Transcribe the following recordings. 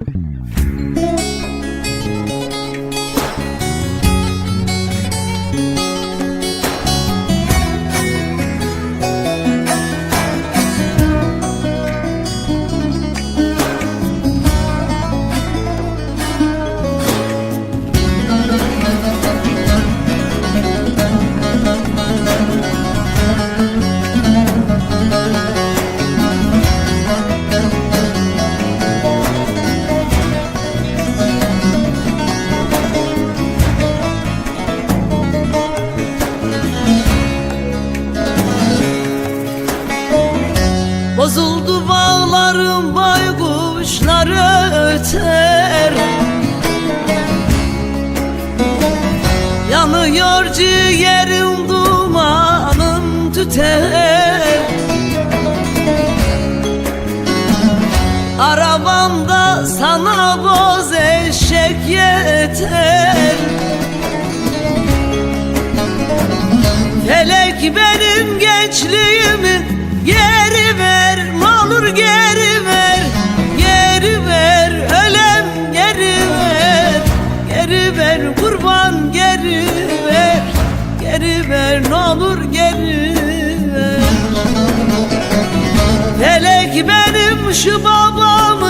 Mm-hmm. Öter Yanıyor ciğerim dumanım tüter. Arabamda sana boz eşek yeter. Felek benim gençliğimi şu babamı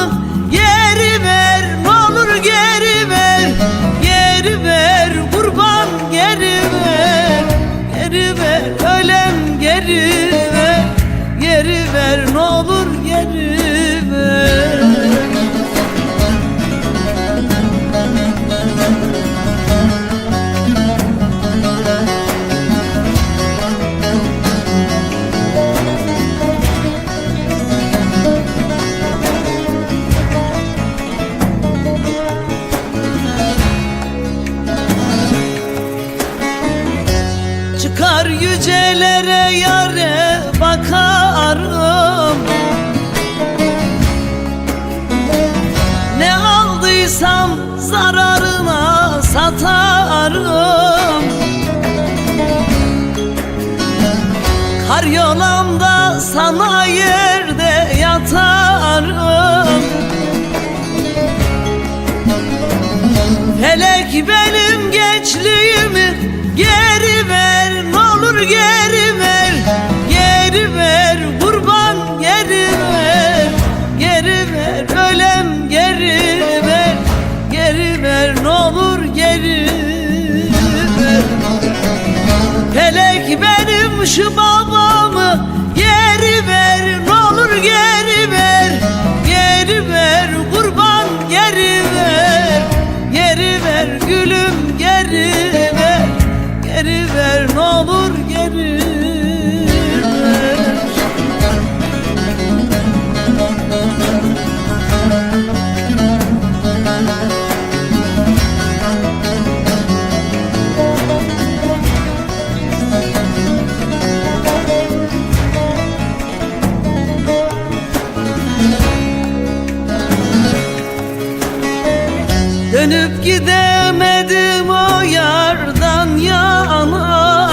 Çıkar yücelere yare bakarım. Ne aldıysam zararına satarım. Karyolamda sana yerde yatarım. Felek benim benim şu babamı geri ver ne olur geri ver. Geri ver kurban geri ver. Geri ver gülüm Dönüp gidemedim o yardan yana.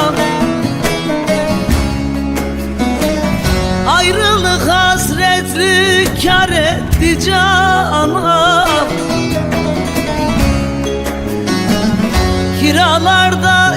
Ayrılık hasretli kar etti cana. Kiralarda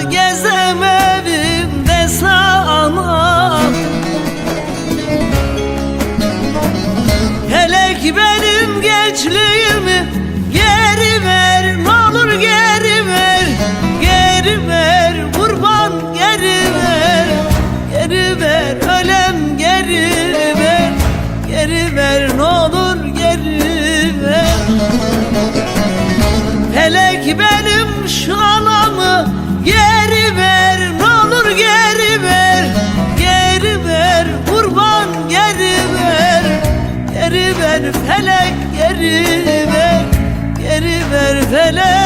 ver felek geri ver Geri ver felek.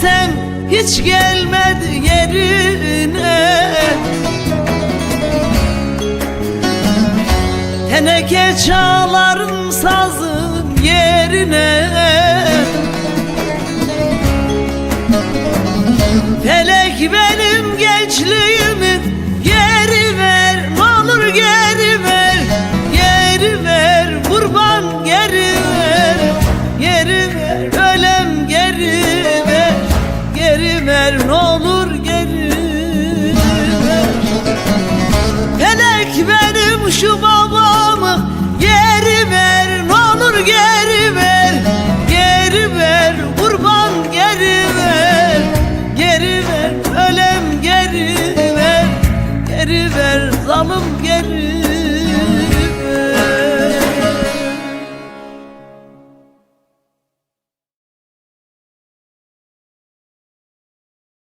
sen hiç gelmedi yerine. Teneke çalarım sazın yerine. Felek benim gençliğimi geri ver Ne geri ver. şu babamı geri ver ne olur geri ver geri ver kurban geri ver geri ver ölem geri ver geri ver zalım geri ver.